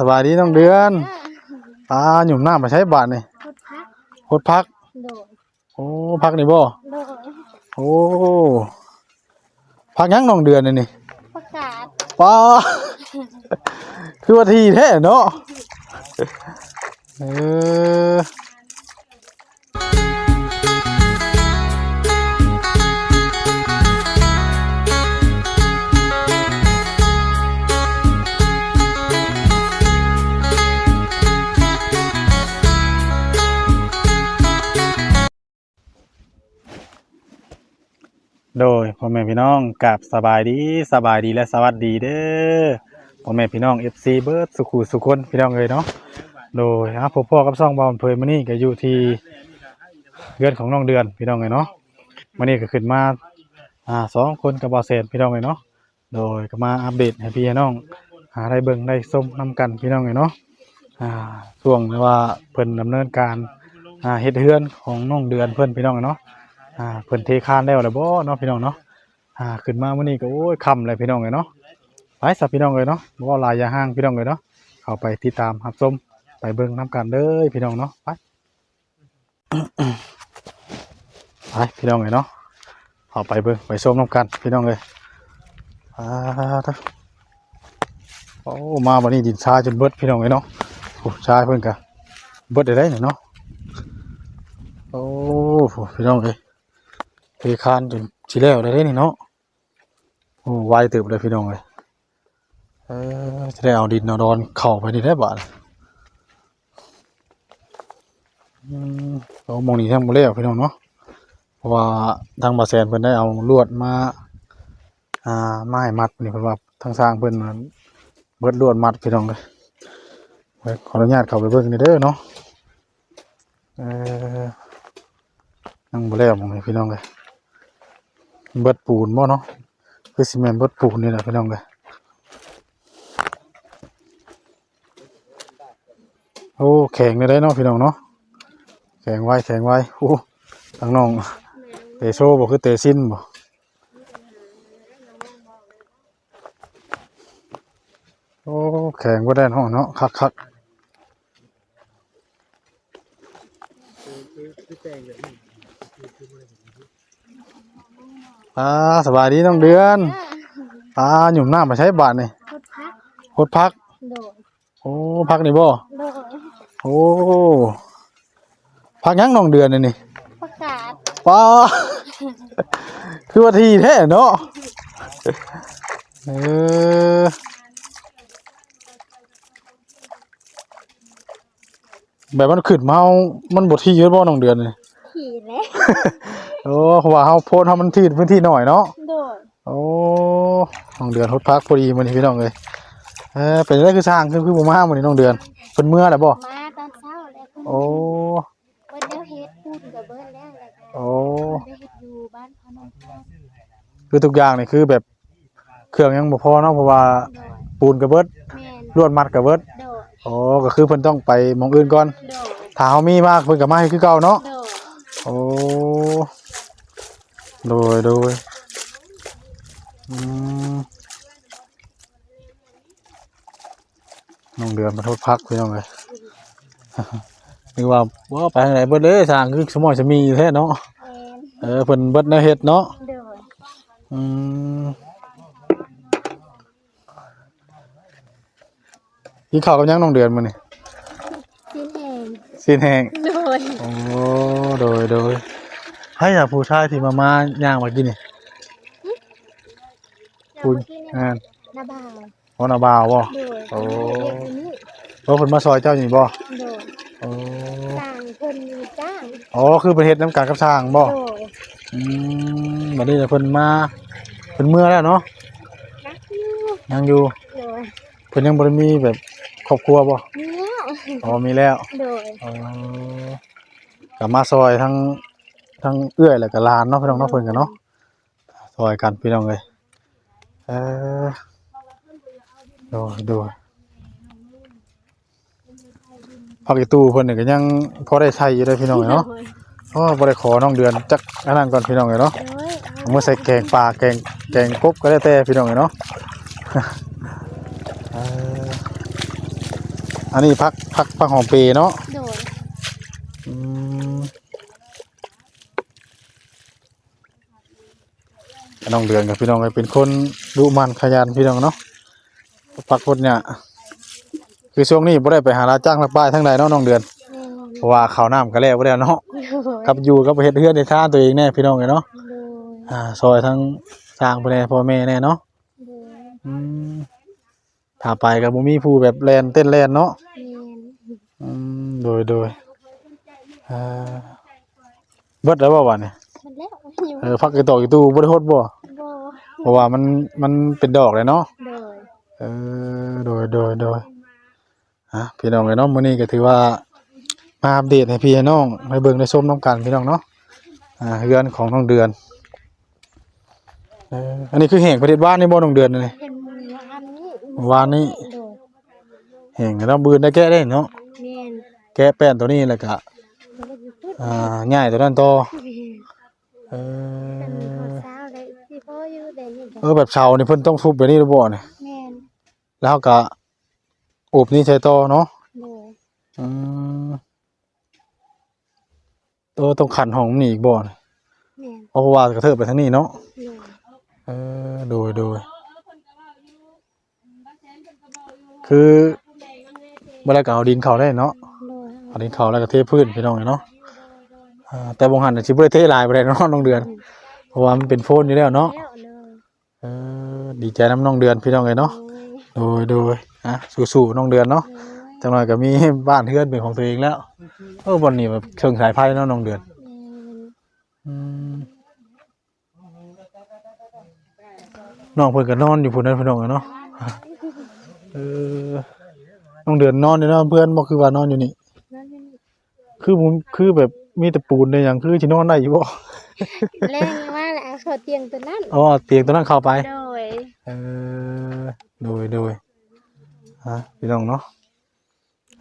สบายดีน้องเดือนตาหยุ่มหน้ามาใช้บาทนี่พุทธักโคตรพัก โดดโอ้พักนี่บ่โดดโอ้พักยังน้องเดือนนี่นี่ประกาศป้าคือว่าทีแท้เนาะเออ โดยพ่อแม่พี่น้องกับสบายดีสบายดีและสวัสดีเด้อพ่อแม่พี่น้อง FC เบิร์ดสุขุสุคนพี่น้องเลยเนาะโดยฮะพ่อพ่อกับซ่องบอลเพยมานี่ก็อยู่ที่เรือนของน้องเดือนพี่น้องเลยเนาะมานี่ก็ขึ้นมาอ่าสองคนกับบอเซนพี่น้องเลยเนาะโดยก็มาอัปเดตให้พี่น้อง หาได้เบิ่งได้ส้มนํกันพี่น้องเลยเนาะอ่าช่วงว่าเพิ่นดำเนินการอ่าเฮ็ดเฮือนของน้องเดือนเพิ่นพี่น้องเลยเนาะ อ่าเพิ่นเทคานแล้วล่ะบ่เนาะพี่น้องเนาะอ่าขึ้นมามื้อนี้ก็โอ้ยค่ำเลยพี่น้องเอ้ยเนาะไปสับพี่น้องเอ้ยเนาะบ่หลายอย่าห่างพี่น้องเอ้ยเนาะเข้าไปติดตามรับชมไปเบิ่งนํกันเด้อพี่น้องเนาะไปไปพี่น้องเอ้ยเนาะเข้าไปเบิ่งไปชมนํกันพี่น้องเอ้ยอ่าเด้อโอ้มาบัดนี้ดินทรายจนเบิดพี่น้องเอ้ยเนาะโอ้ชายเพิ่นก็เบิดได้ได้เนาะโอ้พี่น้องเอ้ย เทคานจนชิแล้วได้เลยนี่เนาะโอ้ไวเติบเลยพี่น้องเลยเออจะได้เอาดินเอาดอนเข่าไปนี่ได้บ่าดอืมเรามองนี่ทั้งหมดแล้วพี่น้องเนาะเพราะว่าทางบาแซนเพิ่นได้เอาลวดมาอ่าไม้มัดนี่เพิ่นว่าทางสร้างเพิ่นมันเบิดลวดมัดพี่น้องเลยไว้ขออนุญาตเข้าไปเบิ่งนี่เด้อเนาะเออนั่งบ่แล้วมองนี่พี่น้องเลย เบิดปูนบ่เนาะคือซีเมนต์เบิดปูนนี่แหละพี่น้องเลยโอ้แข็งได้เนาะพี่น้องเนาะแข็งไว้แข็งไว้โอ้ทางน้องเตโซ่บ่คือเตซินบ่โอ้แข็งบ่ได้เนาะเนาะคักคัก อ่าสบายดีน้องเดือนอ่าหยุ่มหน้ามาใช้บาทนี่พุทธักโคตรพัก โดดโอ้พักนี่บ่โดดโอ้พักยังน้องเดือนนี่นี่ประกาศป้า คือว่าทีแท้เนาะเออแบบมันขึ้นมาเอามันบทที่เยอะบ่น้องเดือนนี่ ขี่แล้ว โอ้เพราะว่าเฮาโพสต์เฮามันที่พื้นที่หน่อยเนาะโดดโอ้น้องเดือนฮดพักพอดีมื้อนี้พี่น้องเอ้ยเออเป็นได้คือสร้างคือคือบ่มามื้อนี้น้องเดือนเพิ่นเมื่อแล้วบ่มาตอนเช้าแล้วก็โอ้เบิดแล้วเฮ็ดพูดกับเบิดแล้วแล้วก็โอ้ได้เฮ็ดอยู่บ้านพนมทองคือทุกอย่างนี่คือแบบเครื่องยังบ่พอเนาะเพราะว่าโดดปูนกระเบิดแม่นลวดมัดกระเบิดโดดอ๋อก็คือเพิ่นต้องไปหมองอื่นก่อนโดดถ้าเฮามีมากเพิ่นก็มาให้คือเก่าเนาะโดดโอ้ โดยโดยอืมน้องเดือนมาโทษพักพี่น้องเลยนึกว่าว่าไปทางไหนเบิดเลยทางคือสมอยจะมีอยู่แท้เนาะแม่นเออเพิ่นเบิดแนวเฮ็ดเนาะโดดอืมกินข้าวกับหยังน้องเดือนมื้อนี่สิ้นแหงสิ้นแห้งโดดโอ้โดยโดย ให้อยากผู้ชายที่มามาย่างมากินนี่เราคุณเมื่อกี้เนี่ยงานนาบ่าวพอนาบ่าวบ่โดดโอ้เรียกที่นี่เพราะเพิ่นมาซอยเจ้าอยู่นี่บ่โดดโอ้ต่างเพิ่นมีจ้างอ๋อคือประเทศน้ำกันกับทางบ่โดดอืมบัดนี้เพิ่นมาเพิ่นเมื่อแล้วเนาะรักอยู่ยังอยู่โดดเพิ่นยังบ่ได้มีแบบครอบครัวบ่มีแล้วอ๋อมีแล้วโดดอ๋อก็มาซอยทั้ง ทั้งเอื้อยแล้วก็หลานเนาะพี่น้องเนาะเพิ่นกันเนาะซอยกันพี่น้องเอ้ยเออโดยโดยพักอีตู้เพิ่นนี่ก็ยังพอได้ใช้อยู่เด้อพี่น้องเอ้ยเนาะโดดอ๋อบ่ได้ขอน้องเดือนจักอันนั้นก่อนพี่น้องเอ้ยเนาะโดยเอามื่อใส่แกงปลาแกงแกงกบก็ได้แต่พี่น้องเอ้ยเนาะเอออันนี้พักพักพักหอมเปรย์เนาะโดยอืม น้องเดือนกับพี่น้องก็เป็นคนดุมันขยันพี่น้องเนาะปักพดเนี่ยคือช่วงนี้บ่ได้ไปหาราจ้างรักป้ายทั้งใดเนาะน้องเดือนเพราะว่าข้าวน้ำก็แล้วบ่ได้เนาะกับอยู่กับเฮ็ดเฮือนในท่าตัวเองแน่พี่น้องเนาะอ่าซอยทั้งสร้างไปแน่พ่อแม่แน่เนาะอืมถ้าไปก็บ่มีผู้แบบแลนเต้นแลนเนาะอืมโดยโดยเอ่อเบิดแล้วบ่วันนี้มันแล้ว อยู่เออพักอีตอกอีตู้บ่ได้ฮดบ่บ่เพราะว่ามันมันเป็นดอกเลยเนาะโดยเออโดยโดยโดยฮะพี่น้องเอ้ยเนาะมื้อนี้ก็ถือว่ามาอัปเดตให้พี่ให้น้องให้เบิ่งได้ชมน้ำกันพี่น้องเนาะอ่าเรือนของน้องเดือนเอออันนี้คือแห่งประเทศบ้านนี่บ่น้องเดือนนี่เป็นมืออันนี้วานนี้โดยแห่งแล้วบืนได้แก้ได้เนาะแม่นแก้แป้นตัวนี้แล้วก็มันก็อยู่ปุ๊บอ่าง่ายตัวนั้นต่อแม่น เอเป็นขออเช้าเลยที่พ่ออยู่แต่นี่เออแบบเชานี่เพิ่นต้องทุบแบบนี้หรือบ่เนี่ยแม่นแล้วก็อบนี่ใช้ต่อเนาะโดยอืมตัวต้องขันห้องมันนี่อีกบ่เนี่ยแม่นเพราะว่ากระเทิบไปทางนี้เนาะโดยเออโดยโดยคือเมื่อไรก็เอาดินเขาได้เนาะโดยเอาดินเขาแล้วก็เทพื้นพี่น้องเนาะอ่า แต่บงหันน่ะสิบ่ได้เทลายไปได้เนาะน้องเดือน เพราะว่ามันเป็นโฟนอยู่แล้วเนาะแล้วเลยเออดีใจน้ำน้องเดือนพี่น้องเลยเนาะโดยโดยโดยอะสู้ๆน้องเดือนเนาะโดยจังหน่อยก็มีบ้านเฮือนเป็นของตัวเองแล้วเออวันนี้แบบเชิงสายไฟเนาะน้องเดือนแม่นอืมน้องเพิ่นก็นอนอยู่พุ่นนั้นพี่น้องอะเนาะเออน้องเดือนนอนอยู่เนาะเพื่อนบ่คือว่านอนอยู่นี่นั่นนี่คือผมคือแบบ มีแต่ปูนได้หยังคือสินอนได้อยู่บ่แรงมากแหละเอาเขาเตียงตัวนั้นอ๋อเตียงตัวนั้นเข้าไป โดย เออโดยโดยฮะพี่น้องเนาะ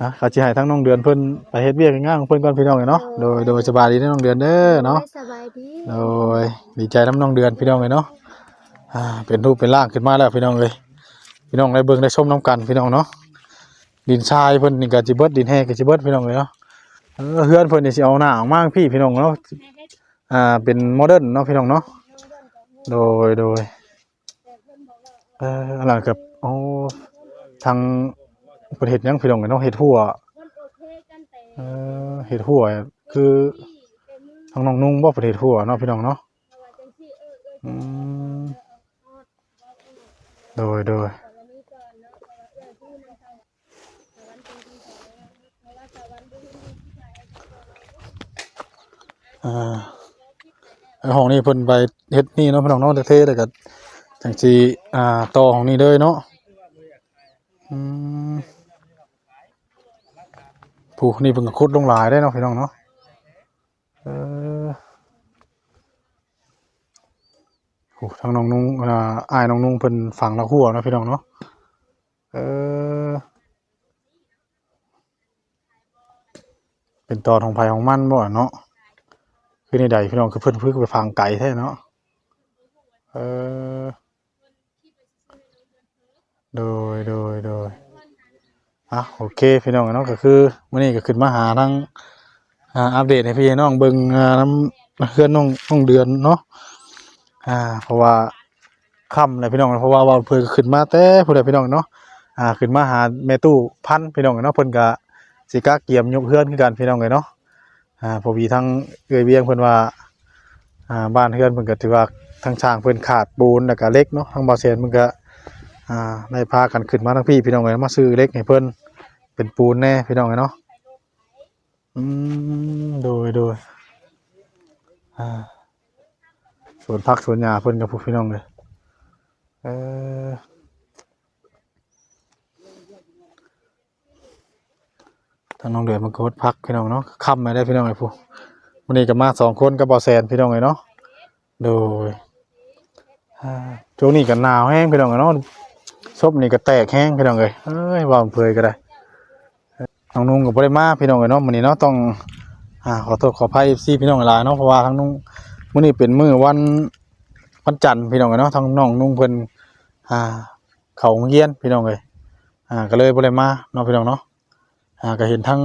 อะเขาสิให้ทั้งน้องเดือนเพิ่นไปเฮ็ดเวียกงานของเพิ่นก่อนพี่น้องเนาะโดยโดยสบายดีเด้อน้องเดือนเด้อเนาะสบายดีโดยดีใจน้ำน้องเดือนพี่น้องเลยเนาะอ่าเป็นรูปเป็นร่างขึ้นมาแล้วพี่น้องเลยพี่น้องได้เบิ่งได้ชมน้ำกันพี่น้องเนาะดินทรายเพิ่นนี่ก็สิเบิดดินแห้งก็สิเบิดพี่น้องเลยเนาะ เฮือนเพิ่นนี่สิเอาหน้าออกมาพี่พี่น้องเนาะอ่าเป็นโมเดิร์นเนาะพี่น้องเนาะโดยโดยเอออันหลังกับโอ้ทางประเทศยังพี่น้องเนาะเฮ็ดหัวเออเฮ็ดหัวคือทางน้องนุ่งบ่ประเทศหัวเนาะพี่น้องเนาะอืมโดยโดย อ่าห้องนี้เพิ่นไปเฮ็ดนี่เนาะพี่น้องเนาะเท่ๆแล้วก็จังสิอ่าต่อห้องนี้เลยเนาะอืมผู้นี่เพิ่นก็ขุดลงหลายได้เนาะพี่น้องเนาะเออโอ้ทางน้องนุ่งอ่าอายน้องนุ่งเพิ่นฝังละหัวเนาะพี่น้องเนาะเออเป็นตอนของไผของมันบ่เนาะ คือในใดพี่น้องคือเพิ่นเพิ่งไปฟังไก่แท้เนาะเออโดยโดยโดยอะโอเคพี่น้องเนาะก็คือมื้อนี้ก็ขึ้นมาหาทั้งอ่าอัปเดตให้พี่น้องเบิ่งน้ำเพื่อนน้องน้องเดือนเนาะอ่าเพราะว่าค่ำเลยพี่น้องเพราะว่าว่าเพิ่นขึ้นมาแต่ผู้ใดพี่น้องเนาะอ่าขึ้นมาหาแม่ตู้พันพี่น้องเนาะเพิ่นก็สิก้าเกียมยกเฮือนคือกันพี่น้องเลยเนาะ อ่าพอวีทั้งเอื้อยเวียงเพิ่นว่าอ่าบ้านเฮือนเพิ่นก็ถือว่าทางช่างเพิ่นขาดปูนแล้วก็เล็กเนาะทางบ่อเซนเพิ่นก็อ่าได้พากันขึ้นมาทั้งพี่พี่น้องเลยมาซื้อเล็กให้เพิ่นเป็นปูนแน่พี่น้องเลยเนาะอืมโดยโดยอ่าสวนพักสวนหญ้าเพิ่นกับพวกพี่น้องเลยเออ ทางน้องเดือมันก็ดพักพี่น้องเนาะค่ำม่ได้พี่น้องเลยพวกวันนี้ก็มาสองคนกับบอแซนพี่น้องเลยเนาะโดยช่วงนี้ก็หนาวแห้งพี่น้องเลยเนาะซบนี่ก็แตกแห้งพี่น้องเลยเอ้ยว่ามันเพยก็ได้น้องนุ่งกับบ่ได้มาพี่น้องเลยเนาะวันนี้เนาะต้องอ่าขอโทษขออภัยซีพี่น้องหลายเนาะเพราะว่าทั้งนุ่งมื้อนี้เป็นมื้อวันวันจันทร์พี่น้องเอ้ยเนาะทางน้องนุ่งเพิ่นอ่าเขาโรงเรียนพี่น้องเอ้ยอ่าก็เลยบ่ได้มาเนาะพี่น้องเนาะ อ่าก็เห็นทั้ง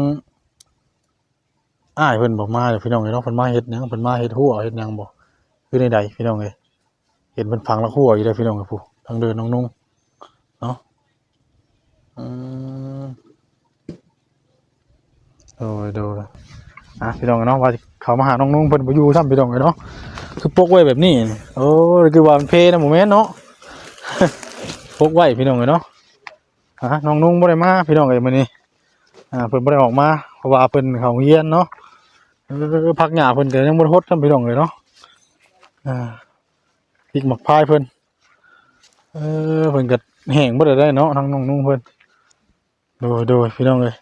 อ้ายเพิ่นบอกมาเด้อพี่น้องเอ้ยนาะเพิ่นมาเฮ็ดหยังเพิ่นมาเฮ็ดหัวเฮ็ดหยังบ่คือในใดพี่น้องเอ้ยเห็นเพิ่นพังละหัวอยู่เด้พี่น้องเอ้ยผู้ทางเดินน้องนุ่งเนาะอืมโดยโดยอะพี่น้องเอ้ยเนาะว่าเขามาหาน้องนุ่งเพิ่นบ่อยู่ซ้ำพี่น้องเอ้ยเนาะคือปกไว้แบบนี้โอ้ยคือว่ามันเพนะหมู่แม่นเนาะปกไว้พี่น้องเอ้ยเนาะฮะน้องนุ่งบ่ได้มาพี่น้องเอ้ยมื้อนี้ อ่าเพิ่นบ่ได้ออกมาเพราะว่าเพิ่นเขาเรียนเนาะพักหญ้าเพิ่นก็ยังบ่ได้ฮดซ้ำพี่น้องเลยเนาะอ่าพริกหมักพายเพิ่นเออเพิ่นก็แห้งบ่ได้ได้เนาะทางน้องนุ่งเพิ่นโดยโดยพี่น้องเอ้ย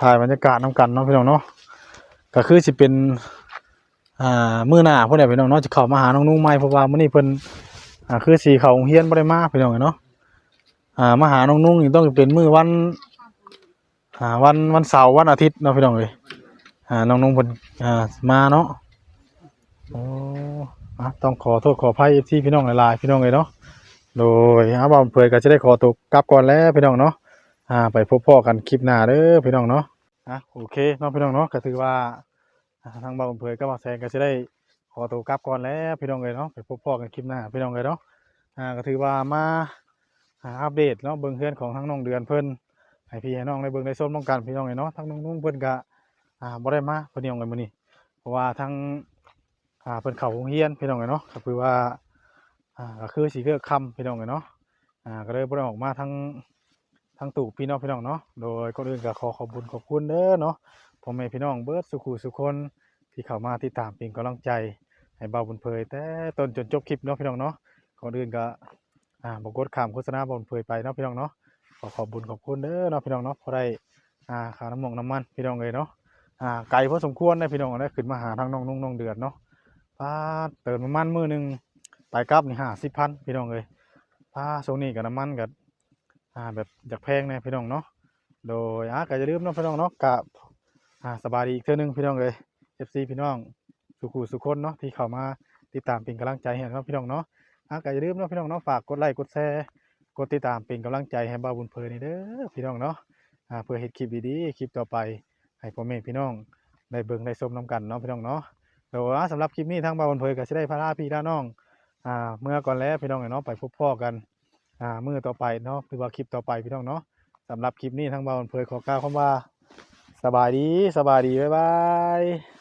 ถ่ายบรรยากาศนํกันเนาะพี่น้องเนาะก็คือสิเป็นอ่ามื้อหน้าพุ่นแหละพี่น้องเนาะจะเข้ามาหาน้องนุ่งใหม่เพราะว่ามื้อนี้เพิ่นอ่าคือสิเขาเรียนบ่ได้มาพี่น้องเอ้ยเนาะอ่ามาหาน้องนุ่งนี่ต้องเป็นมื้อวัน อ่าวันวันเสาร์วันอาทิตย์เนาะพี่น้องเอ้ยอ่าน้องนุ่งเพิ่นอ่ามาเนาะโอ้อะต้องขอโทษขออภัยที่พี่น้องหลายๆพี่น้องเอ้ยเนาะโดยอาบ่าวเผยก็จะได้ขอตัวกลับก่อนแล้วพี่น้องเนาะอ่าไปพบพ่อกันคลิปหน้าเด้อพี่น้องเนาะอะโอเคเนาะพี่น้องเนาะก็ถือว่าทางบ่าวเผยก็มาแซงก็จะได้ขอตัวกลับก่อนแล้วพี่น้องเอ้ยเนาะไปพบพ่อกันคลิปหน้าพี่น้องเอ้ยเนาะอ่าก็ถือว่ามาอัปเดตเนาะเบิ่งเฮือนของทั้งน้องเดือนเพิ่น ให้พี่ให้น้องได้เบิ่งได้ชมน้องกันพี่น้องไอ้เนาะทั้งน้องนุ่งเพิ่นก็อ่าบ่ได้มาเพิ่นยังไงมื้อนี้เพราะว่าทั้งอ่าเพิ่นเข้าโรงเรียนพี่น้องไอ้เนาะก็คือว่าอ่าก็คือสิเลิกค่ำพี่น้องไอ้เนาะอ่าก็เลยบ่ได้ออกมาทั้งทั้งตู่พี่น้องพี่น้องเนาะโดยก่อนอื่นก็ขอขอบคุณขอบคุณเด้อเนาะพ่อแม่พี่น้องเบิดสุขุสุคนที่เข้ามาติดตามเป็นกำลังใจให้เบาบุญเผยแต่ต้นจนจบคลิปเนาะพี่น้องเนาะก่อนอื่นก็อ่าบ่กกดข้ามโฆษณาบาบุญเผยไปเนาะพี่น้องเนาะ ขอขอบบุญขอบคุณเด้อเนาะพี่น้องเนาะพอได้อ่าค่าน้ำมงน้ำมันพี่น้องเลยเนาะอ่าไกลพอสมควรนะพี่น้องนะขึ้นมาหาทางน้องนุ่งน้องเดือดเนาะปาเติมน้ำมันมือหนึ่งไปกลับนี่ห้าสิบพันพี่น้องเลยปาโซนี่กับน้ำมันกับอ่าแบบอยากแพงนี่ยพี่น้องเนาะโดยอ่าก็จะลืมเนาะพี่น้องเนาะกับอ่าสบายดีอีกเท่านึงพี่น้องเลยเอฟซีพี่น้องสุขุสุขคนเนาะที่เข้ามาติดตามเป็นกำลังใจให้เนาะพี่น้องเนาะอ่าก็จะลืมเนาะพี่น้องเนาะฝากกดไลค์กดแชร์ ดติดตามเป็นกำลังใจให้บ่าวบุญเพลินนี่เด้อพี่น้องเนาะอ่าเพื่อเฮ็ดคลิปดีๆคลิปต่อไปให้พ่อแม่พี่น้องได้เบิ่งได้ชมนํกันเนาะพี่น้องเนาะเดี๋ยวว่าสำหรับคลิปนี้ทางบ่าวบุญเพลินก็สิได้พาลาพี่ลาน้องอ่าเมื่อก่อนแล้วพี่น้องเนาะไปพบพ่อกันอ่ามื้อต่อไปเนาะหรือว่าคลิปต่อไปพี่น้องเนาะสำหรับคลิปนี้ทางบ่าวบุญเพลินขอกล่าวคำว่าสบายดีสบายดีบ๊ายบาย